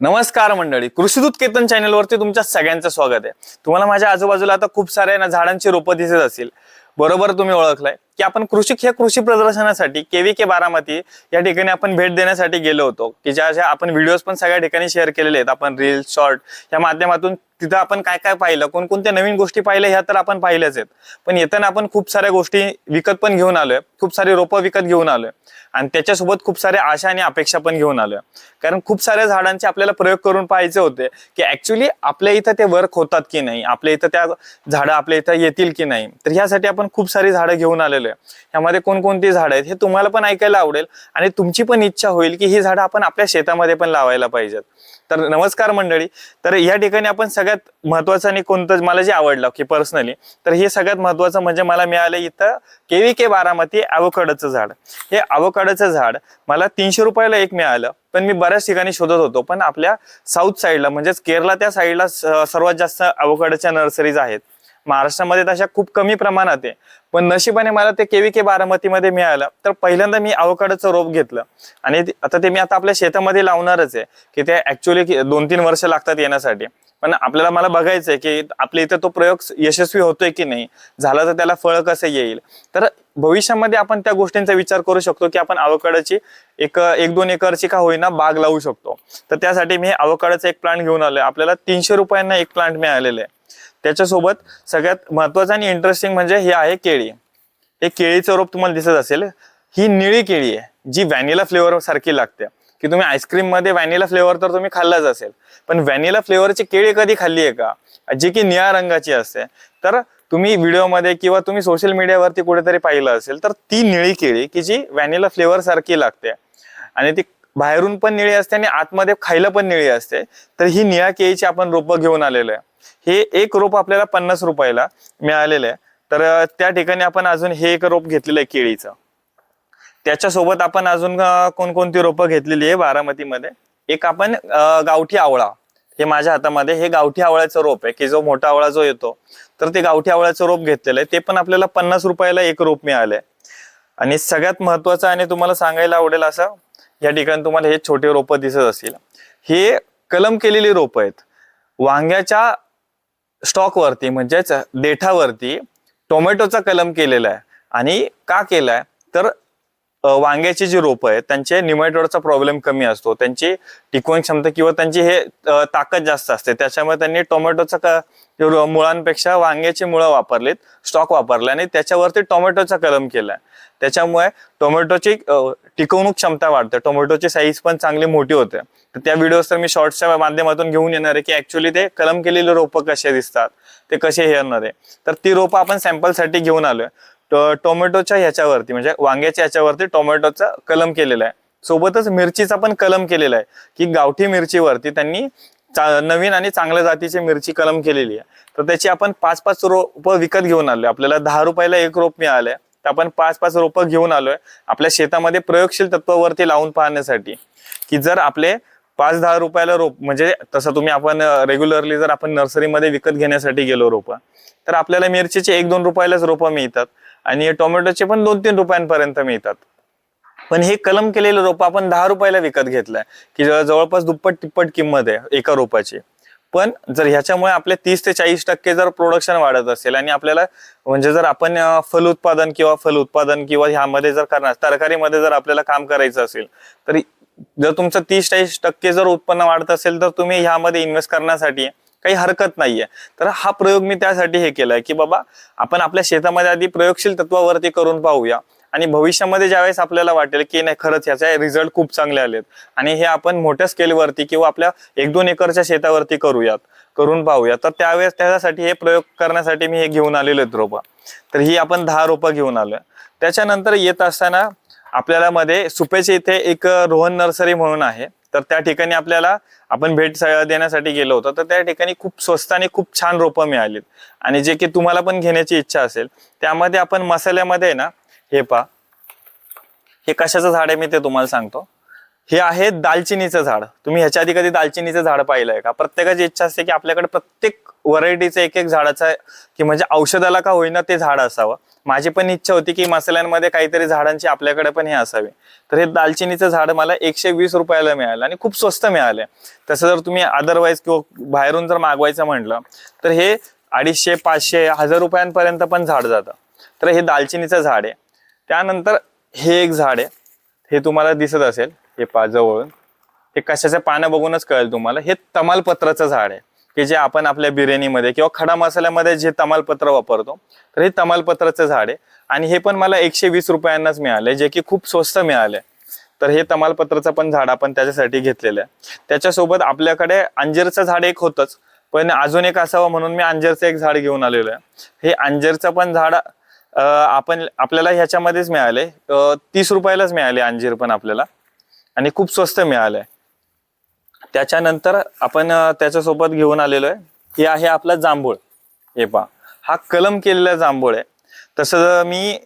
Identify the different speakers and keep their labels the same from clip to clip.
Speaker 1: नमस्कार मंडळी. कृषीदूत केतन चॅनलवरती तुमच्या सगळ्यांचं स्वागत आहे. तुम्हाला माझ्या आजूबाजूला आता खूप साऱ्या ना झाडांची रोपं दिसत असतील. बरोबर तुम्ही ओळखलाय. की आपण कृषी हे कृषी प्रदर्शनासाठी केवी के बारामती या ठिकाणी आपण भेट देण्यासाठी गेलो होतो. की ज्या ज्या आपण व्हिडिओज पण सगळ्या ठिकाणी शेअर केलेले आहेत. आपण रील शॉर्ट या माध्यमातून तिथं आपण काय काय पाहिलं? कोणकोणत्या नवीन गोष्टी पाहिल्या ह्या तर आपण पाहिल्याच आहेत. पण येताना आपण खूप साऱ्या गोष्टी विकत पण घेऊन आलोय. खूप सारी रोपं विकत घेऊन आलोय. आणि त्याच्यासोबत खूप साऱ्या आशा आणि अपेक्षा पण घेऊन आलोय. कारण खूप साऱ्या झाडांचे आपल्याला प्रयोग करून पाहायचे होते की ऍक्च्युली आपल्या इथं ते वर्क होतात की नाही? आपल्या इथं त्या झाडं आपल्या इथं येतील की नाही? तर ह्यासाठी आपण खूप सारी झाडं घेऊन आलेलो आहे ह्यामध्ये कोणकोणती झाडं आहेत हे तुम्हाला पण ऐकायला आवडेल आणि तुमची पण इच्छा होईल की ही झाडं आपण आपल्या शेतामध्ये पण लावायला पाहिजेत. तर नमस्कार मंडळी. तर या ठिकाणी आपण सगळ्यात महत्वाचं आणि कोणतं मला जे आवडलं की पर्सनली तर हे सगळ्यात महत्वाचं म्हणजे मला मिळालं इथं केवी के बारामती अवोकाडोचं झाड. हे अवोकाडोचं झाड मला तीनशे रुपयाला एक मिळालं पण मी बऱ्याच ठिकाणी शोधत होतो पण आपल्या साऊथ साईडला म्हणजेच केरला त्या साईडला सर्वात जास्त अवोकाडोच्या नर्सरीज आहेत. महाराष्ट्रामध्ये तशा खूप कमी प्रमाणात आहे. पण नशिबाने मला ते केवी के बारामतीमध्ये मिळालं. तर पहिल्यांदा मी अवकाडचं रोप घेतलं. आणि आता ते मी आता आपल्या शेतामध्ये लावणारच आहे की ते ऍक्च्युली दोन तीन वर्ष लागतात येण्यासाठी. पण आपल्याला मला बघायचंय की आपल्या इथं तो प्रयोग यशस्वी होतोय की नाही? झाला तर त्याला फळ कसं येईल? तर भविष्यामध्ये आपण त्या गोष्टींचा विचार करू शकतो की आपण अवकाडाची एक एक दोन एकरची का होईना बाग लावू शकतो. तर त्यासाठी मी अवकाडाचा एक प्लांट घेऊन आलोय. आपल्याला तीनशे रुपयांना एक प्लांट मिळालेला आहे. त्याच्यासोबत सगळ्यात महत्वाचं आणि इंटरेस्टिंग म्हणजे हे आहे केळी. हे केळीचं रोप तुम्हाला दिसत असेल ही निळी केळी आहे जी व्हॅनिला फ्लेवर सारखी लागते. की तुम्ही आईस्क्रीममध्ये व्हॅनिला फ्लेवर तर तुम्ही खाल्लाच असेल पण व्हॅनिला फ्लेवरची केळी कधी खाल्ली आहे का? जी की निळ्या रंगाची असते. तर तुम्ही व्हिडिओमध्ये किंवा तुम्ही सोशल मीडियावरती कुठेतरी पाहिलं असेल तर ती निळी केळी की जी व्हॅनिला फ्लेवर सारखी लागते. आणि ती बाहेरून पण निळी असते आणि आतमध्ये खायला पण निळी असते. तर ही निळ्या केळीची आपण रोपं घेऊन आलेलो आहे. हे एक रोप आपल्याला पन्नास रुपयाला मिळालेलं आहे. तर त्या ठिकाणी आपण अजून हे एक रोप घेतलेलं आहे केळीचं. त्याच्यासोबत आपण अजून कोणकोणती रोपं घेतलेली आहे बारामतीमध्ये? एक आपण गावठी आवळा. हे माझ्या हातामध्ये हे गावठी आवळ्याचं रोप आहे की जो मोठा आवळा जो येतो. तर ते गावठी आवळ्याचं रोप घेतलेलं आहे. ते पण आपल्याला पन्नास रुपयाला एक रोप मिळालंय. आणि सगळ्यात महत्वाचं आणि तुम्हाला सांगायला आवडेल असं या ठिकाणी तुम्हाला हे छोटे रोपं दिसत असतील. हे कलम केलेली रोपं आहेत. वांग्याच्या स्टॉकवरती म्हणजेच देठावरती टोमॅटोचा कलम केलेला आहे आणि का केलाय? तर वांग्याची जी रोपं आहेत त्यांचे निमायटोडचा प्रॉब्लेम कमी असतो. त्यांची टिकवण क्षमता किंवा त्यांची हे ताकद जास्त असते. त्याच्यामुळे त्यांनी टोमॅटोचा मुळांपेक्षा वांग्याची मुळं वापरलीत स्टॉक वापरला आणि त्याच्यावरती टोमॅटोचा कलम केला. त्याच्यामुळे टोमॅटोची टिकवणूक क्षमता वाढते. टोमॅटोची साईज पण चांगली मोठी होते. तर त्या व्हिडिओज तर मी शॉर्ट्सच्या माध्यमातून घेऊन येणार आहे की ऍक्च्युली ते कलम केलेले रोपं कसे दिसतात ते कसे हे येणार आहे. तर ती रोपं आपण सॅम्पलसाठी घेऊन आलोय. टोमॅटोच्या ह्याच्यावरती म्हणजे वांग्याच्या ह्याच्यावरती टोमॅटोचा कलम केलेला आहे. सोबतच मिरचीचा पण कलम केलेला आहे की गावठी मिरचीवरती त्यांनी नवीन आणि चांगल्या जातीची मिरची कलम केलेली आहे. तर त्याची आपण पाच पाच रोप विकत घेऊन आलोय. आपल्याला दहा रुपयाला एक रोप मिळालंय तर आपण पाच पाच रोपं घेऊन आलोय. आपल्या शेतामध्ये प्रयोगशील तत्वावरती लावून पाहण्यासाठी की जर आपले पाच दहा रुपयाला रोप म्हणजे तसं तुम्ही आपण रेग्युलरली जर आपण नर्सरीमध्ये विकत घेण्यासाठी गेलो रोपं तर आपल्याला मिरचीचे एक दोन रुपयालाच रोपं मिळतात. आणि टोमॅटोचे पण दोन तीन रुपयांपर्यंत मिळतात. पण हे कलम केलेलं रोप आपण दहा रुपयाला विकत घेतलंय की जवळ- जवळपास दुप्पट तिप्पट किंमत आहे एका रोपाची. पण जर ह्याच्यामुळे आपले तीस ते चाळीस टक्के जर प्रोडक्शन वाढत असेल आणि आपल्याला म्हणजे जर आपण फल उत्पादन किंवा फल उत्पादन किंवा ह्यामध्ये जर करणार तरकारीमध्ये जर आपल्याला काम करायचं असेल तर जर तुमचं तीस चाळीस टक्के जर उत्पन्न वाढत असेल तर तुम्ही ह्यामध्ये इन्व्हेस्ट करण्यासाठी काही हरकत नाहीये. तर हा प्रयोग मी त्यासाठी हे केलाय की बाबा आपण आपल्या शेतामध्ये आधी प्रयोगशील तत्वावरती करून पाहूया. आणि भविष्यामध्ये ज्यावेळेस आपल्याला वाटेल की नाही खरंच याचे रिझल्ट खूप चांगले आलेत. आणि हे आपण मोठ्या स्केलवरती किंवा आपल्या एक दोन एकरच्या शेतावरती करूयात करून पाहूया तर त्यावेळेस त्याच्यासाठी हे प्रयोग करण्यासाठी मी हे घेऊन आलेलो आहेत रोपं. तर ही आपण दहा रोपं घेऊन आलो त्याच्यानंतर येत असताना आपल्याला मध्ये सुपेचे इथे एक रोहन नर्सरी म्हणून आहे. तर त्या ठिकाणी आपल्याला आपण भेट देण्यासाठी गेलो होतो. तर त्या ठिकाणी खूप स्वस्त आणि खूप छान रोपं मिळालीत. आणि जे की तुम्हाला पण घेण्याची इच्छा असेल त्यामध्ये आपण मसाल्यामध्ये ना हे पा हे कशाचं झाड आहे मी ते तुम्हाला सांगतो. हे आहे दालचिनीचं झाड. तुम्ही ह्याच्या आधी कधी दालचिनीचं झाड पाहिलंय का? प्रत्येकाची इच्छा असते की आपल्याकडे प्रत्येक व्हरायटीचं एक एक झाडाचं की म्हणजे औषधाला का होईना ते झाड असावं. माझी पण इच्छा होती की मसाल्यांमध्ये काहीतरी झाडांची आपल्याकडे पण हे असावे. तर हे दालचिनीचं झाड मला एकशे वीस रुपयाला मिळालं आणि खूप स्वस्त मिळालं तसं जर तुम्ही अदरवाईज किंवा बाहेरून जर मागवायचं म्हटलं तर हे अडीचशे पाचशे हजार रुपयांपर्यंत पण झाड जातं. तर हे दालचिनीचं झाड आहे. त्यानंतर हे एक झाड आहे. हे तुम्हाला दिसत असेल. हे पा जवळून हे कशाचं पानं बघूनच कळेल तुम्हाला. हे तमालपत्राचं झाड आहे. की जे आपण आपल्या बिर्याणीमध्ये किंवा खडा मसाल्यामध्ये जे तमालपत्र वापरतो तर हे तमालपत्राचं झाड आहे. आणि हे पण मला एकशे वीस रुपयांनाच मिळाले जे की खूप स्वस्त मिळाले तर हे तमालपत्राचं पण झाड आपण त्याच्यासाठी घेतलेलं आहे. त्याच्यासोबत आपल्याकडे अंजीरचं झाड एक होतंच. पण अजून एक असावं म्हणून मी अंजीरचं एक झाड घेऊन आलेलो आहे. हे अंजीरचं पण झाड आपण आपल्याला ह्याच्यामध्येच मिळाले तीस रुपयालाच मिळाले अंजीर पण आपल्याला. आणि खूप स्वस्त मिळालंय. त्याच्यानंतर आपण त्याच्यासोबत घेऊन आलेलो आहे हे आहे आपला जांभूळ. हे पा हा कलम केलेला जांभूळ आहे. तसं मी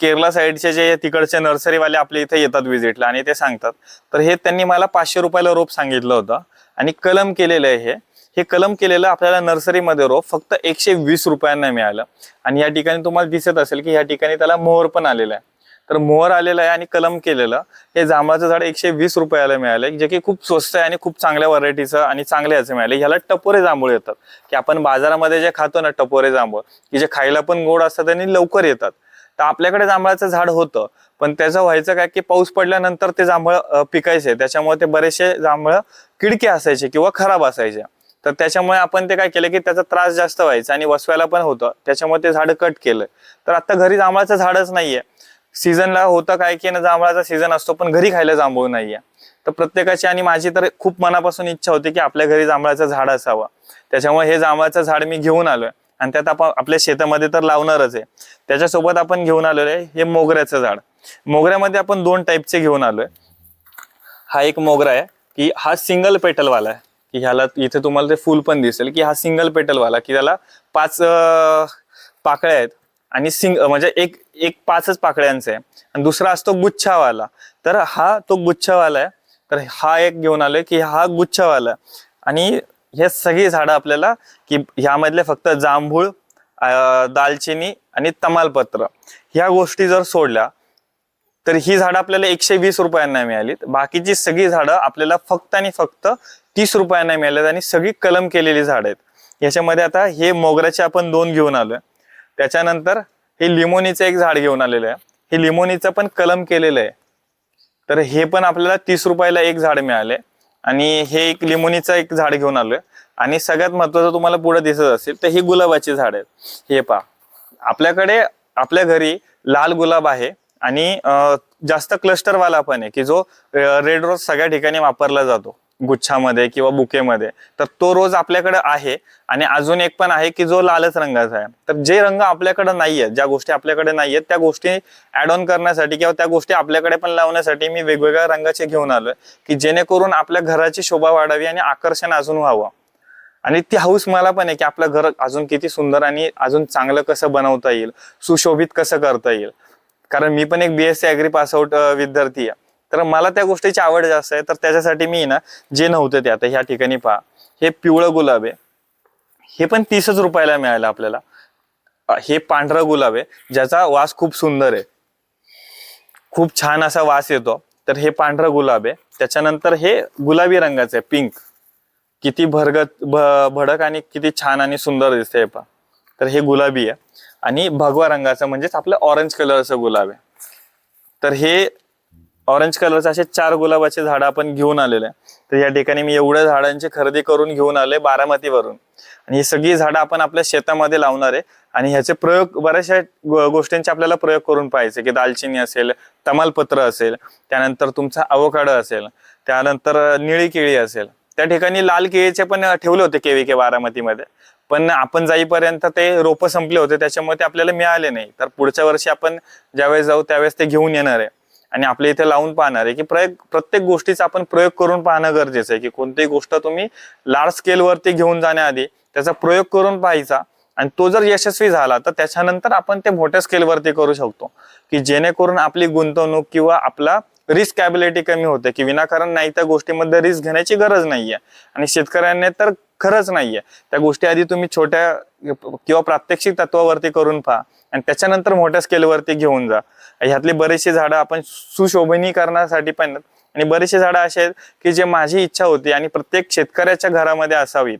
Speaker 1: केरला साईडचे जे तिकडचे नर्सरीवाले आपल्या इथे येतात व्हिजिटला आणि ते सांगतात तर हे त्यांनी मला पाचशे रुपयाला रोप सांगितलं होतं. आणि कलम केलेलं आहे हे. हे कलम केलेलं आपल्याला नर्सरीमध्ये रोप फक्त एकशे वीस रुपयांना मिळालं. आणि या ठिकाणी तुम्हाला दिसत असेल की या ठिकाणी त्याला मोहर पण आलेला आहे. तर मोहर आलेलं आहे आणि कलम केलेलं. हे जांभळाचं झाड एकशे वीस रुपयाला मिळालं जे की खूप स्वस्त आहे आणि खूप चांगल्या व्हरायटीचं आणि चांगल्या याचं मिळाले. ह्याला टपोरे जांभूळ येतात. की आपण बाजारामध्ये जे खातो ना टपोरे जांभूळ की जे खायला पण गोड असतात आणि लवकर येतात. तर आपल्याकडे जांभळाचं झाड होतं पण त्याचं व्हायचं काय की पाऊस पडल्यानंतर ते जांभळ पिकायचे. त्याच्यामुळे ते बरेचसे जांभळ किडके असायचे किंवा खराब असायचे. तर त्याच्यामुळे आपण ते काय केलं की त्याचा त्रास जास्त व्हायचा आणि वसवायला पण होतं. त्याच्यामुळे ते झाड कट केलं. तर आता घरी जांभळाचं झाडच नाहीये. सीझनला होतं काय की ना जांभळाचा सीझन असतो पण घरी खायला जांभूळ नाहीये. तर प्रत्येकाची आणि माझी तर खूप मनापासून इच्छा होती की आपल्या घरी जांभळाचं झाड असावं. त्याच्यामुळे हे जांभळाचं झाड मी घेऊन आलोय. आणि त्यात आपण आपल्या शेतामध्ये तर लावणारच आहे. त्याच्यासोबत आपण घेऊन आलेलो आहे हे मोगऱ्याचं झाड. मोगऱ्यामध्ये आपण दोन टाईपचे घेऊन आलोय. हा एक मोगरा आहे की हा सिंगल पेटलवाला आहे. की ह्याला इथे तुम्हाला ते फुल पण दिसेल की हा सिंगल पेटलवाला की त्याला पाच पाकळ्या आहेत. आणि सिंग म्हणजे एक एक पाचच पाकळ्यांचा आहे. आणि दुसरा असतो गुच्छावाला. तर हा तो गुच्छावाला आहे. तर हा एक घेऊन आलोय की हा गुच्छावाला आणि हे सगळी झाडं आपल्याला की ह्यामधले फक्त जांभूळ दालचिनी आणि तमालपत्र ह्या गोष्टी जर सोडल्या तर ही झाडं आपल्याला एकशे वीस रुपयांना मिळाली बाकीची सगळी झाडं आपल्याला फक्त आणि फक्त तीस रुपयांना मिळालीत आणि सगळी कलम केलेली झाडं आहेत. याच्यामध्ये आता हे मोगऱ्याचे आपण दोन घेऊन आलोय. त्याच्यानंतर हे लिमोनीचं एक झाड घेऊन आलेलं आहे. हे लिमोनीचं पण कलम केलेलं आहे. तर हे पण आपल्याला तीस रुपयाला एक झाड मिळाले. आणि हे एक लिमोनीचं एक झाड घेऊन आलोय. आणि सगळ्यात महत्वाचं तुम्हाला पुढे दिसत असेल तर हे गुलाबाची झाड आहेत. हे पहा. आपल्याकडे आपल्या घरी लाल गुलाब आहे. आणि जास्त क्लस्टरवाला पण आहे की जो रेड रोज सगळ्या ठिकाणी वापरला जातो. गुच्छामध्ये किंवा बुकेमध्ये तर तो रोज आपल्याकडे आहे आणि अजून एक पण आहे की जो लालच रंगाचा आहे. तर जे रंग आपल्याकडे नाहीये ज्या गोष्टी आपल्याकडे नाहीयेत त्या गोष्टी ऍड ऑन करण्यासाठी किंवा त्या गोष्टी आपल्याकडे पण लावण्यासाठी मी वेगवेगळ्या रंगाचे घेऊन आलोय की जेणेकरून आपल्या घराची शोभा वाढावी आणि आकर्षण अजून व्हावं. आणि ती हाऊस मला पण आहे की आपलं घर अजून किती सुंदर आणि अजून चांगलं कसं बनवता येईल सुशोभित कसं करता येईल. कारण मी पण एक बीएससी अॅग्री पासआउट विद्यार्थी आहे. तर मला त्या गोष्टीची आवड जास्त आहे. तर त्याच्यासाठी मी ना जे नव्हते ते आता ह्या ठिकाणी पहा. हे पिवळं गुलाब आहे. हे पण तीसच रुपयाला मिळालं आपल्याला. हे पांढरा गुलाब आहे ज्याचा वास खूप सुंदर आहे. खूप छान असा वास येतो. तर हे पांढरा गुलाब आहे. त्याच्यानंतर हे गुलाबी रंगाचं आहे पिंक. किती भरगत भ- भडक आणि किती छान आणि सुंदर दिसते हे पहा. तर हे गुलाबी आहे. आणि भगवा रंगाचं म्हणजेच आपलं ऑरेंज कलरचं गुलाब आहे. तर हे ऑरेंज कलरचे असे चार गुलाबाचे झाडं आपण घेऊन आलेले तर या ठिकाणी मी एवढ्या झाडांची खरेदी करून घेऊन आले बारामतीवरून. आणि ही सगळी झाडं आपण आपल्या शेतामध्ये लावणार आहे. आणि ह्याचे प्रयोग बऱ्याचशा गोष्टींचे आपल्याला प्रयोग करून पाहायचे की दालचिनी असेल तमालपत्र असेल त्यानंतर तुमचा अवकाडं असेल त्यानंतर निळी केळी असेल. त्या ठिकाणी लाल केळीचे पण ठेवले होते केवी के बारामतीमध्ये. पण आपण जाईपर्यंत ते रोपं संपले होते त्याच्यामुळे ते आपल्याला मिळाले नाही. तर पुढच्या वर्षी आपण ज्यावेळेस जाऊ त्यावेळेस ते घेऊन येणार आहे. आणि आपल्या इथे लावून पाहणार आहे की प्रयोग प्रत्येक गोष्टीचा आपण प्रयोग करून पाहणं गरजेचं आहे की कोणतीही गोष्ट तुम्ही लार्ज स्केलवरती घेऊन जाण्याआधी त्याचा प्रयोग करून पाहायचा. आणि तो जर यशस्वी झाला तर त्याच्यानंतर आपण ते मोठ्या स्केलवरती करू शकतो. की जेणेकरून आपली गुंतवणूक किंवा आपला रिस्क ॲबिलिटी कमी होते की विनाकारण नाही त्या गोष्टीमध्ये रिस्क घेण्याची गरज नाहीये. आणि शेतकऱ्यांनी तर खरंच नाहीये. त्या गोष्टी आधी तुम्ही छोट्या किंवा प्रात्यक्षिक तत्वावरती करून पहा आणि त्याच्यानंतर मोठ्या स्केलवरती घेऊन जा. ह्यातली बरीचशी झाडं आपण सुशोभनीकरणासाठी पण आणि बरेचसे झाडं असे आहेत की जे माझी इच्छा होती आणि प्रत्येक शेतकऱ्याच्या घरामध्ये असावीत.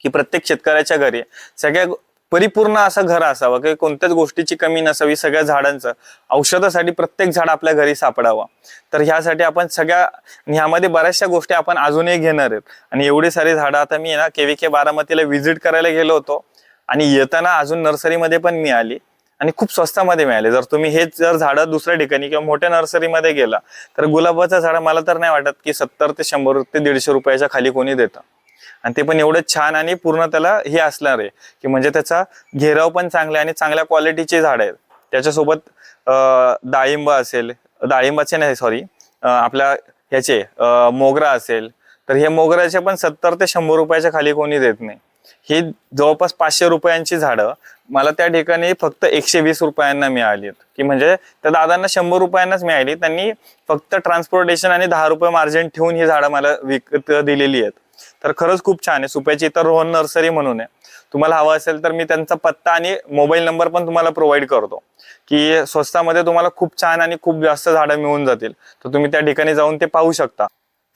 Speaker 1: की प्रत्येक शेतकऱ्याच्या घरी. सगळ्या परिपूर्ण असं घर असावं की कोणत्याच गोष्टीची कमी नसावी सगळ्या झाडांचं. औषधासाठी प्रत्येक झाड आपल्या घरी सापडावं. तर ह्यासाठी आपण सगळ्या ह्यामध्ये बऱ्याचशा गोष्टी आपण अजूनही घेणार आहेत. आणि एवढी सारी झाडं आता मी ना के व्ही के बारामतीला व्हिजिट करायला गेलो होतो. आणि येताना अजून नर्सरीमध्ये पण मिळाली. आणि खूप स्वस्तामध्ये मिळाले. जर तुम्ही हेच जर झाडं दुसऱ्या ठिकाणी किंवा मोठ्या नर्सरीमध्ये गेला तर गुलाबाचं झाड मला तर नाही वाटत की सत्तर ते शंभर ते दीडशे रुपयाच्या खाली कोणी देतं. आणि ते पण एवढं छान आणि पूर्ण त्याला हे असणार आहे की म्हणजे त्याचा घेराव पण चांगला आहे आणि चांगल्या क्वालिटीचे झाड आहेत. त्याच्यासोबत डाळिंब असेल डाळिंबाचे नाही सॉरी आपल्या ह्याचे मोगरा असेल तर हे मोगऱ्याचे पण सत्तर ते शंभर रुपयाच्या खाली कोणी देत नाही. ही जवळपास पाचशे रुपयांची झाडं मला त्या ठिकाणी फक्त एकशे वीस रुपयांना मिळाली की म्हणजे त्या दादांना शंभर रुपयांनाच मिळाली. त्यांनी फक्त ट्रान्सपोर्टेशन आणि दहा रुपये मार्जिन ठेवून ही झाडं मला विकत दिलेली आहेत. तर खरंच खूप छान आहे. सुप्याची तर रोहन नर्सरी म्हणून आहे. तुम्हाला हवं असेल तर मी त्यांचा पत्ता आणि मोबाईल नंबर पण तुम्हाला प्रोव्हाइड करतो. की स्वस्तामध्ये तुम्हाला खूप छान आणि खूप जास्त झाडं मिळून जातील. तर तुम्ही त्या ठिकाणी जाऊन ते पाहू शकता.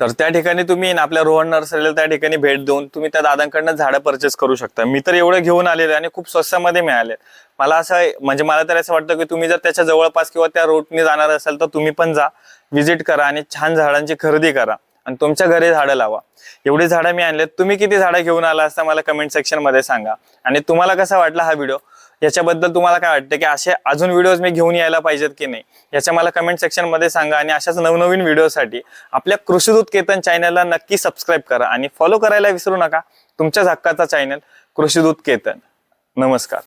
Speaker 1: तर त्या ठिकाणी तुम्ही आपल्या रोहन नर्सरीला त्या ठिकाणी भेट देऊन तुम्ही त्या दादांकडनं झाडं परचेस करू शकता. मी तर एवढं घेऊन आलेले आणि खूप स्वस्तामध्ये मिळाले. मला असं आहे- म्हणजे मला तर असं वाटतं की तुम्ही जर त्याच्या जवळपास किंवा त्या रोडने जाणार असाल तर तुम्ही पण जा. व्हिजिट करा आणि छान झाडांची खरेदी करा. आणि तुमच्या घरी झाडं लावा. एवढी झाडं मी आणलेत. तुम्ही किती झाडं घेऊन आला असता मला कमेंट सेक्शनमध्ये सांगा. आणि तुम्हाला कसा वाटला हा व्हिडिओ याच्याबद्दल तुम्हाला काय वाटतं की असे अजून व्हिडिओज मी घेऊन यायला पाहिजेत की नाही? याच्या मला कमेंट सेक्शनमध्ये सांगा आणि अशाच नवनवीन व्हिडिओसाठी आपल्या कृषीदूत केतन चॅनलला नक्की सबस्क्राईब करा आणि फॉलो करायला विसरू नका. तुमच्याच हक्काचा चॅनल कृषीदूत केतन. नमस्कार.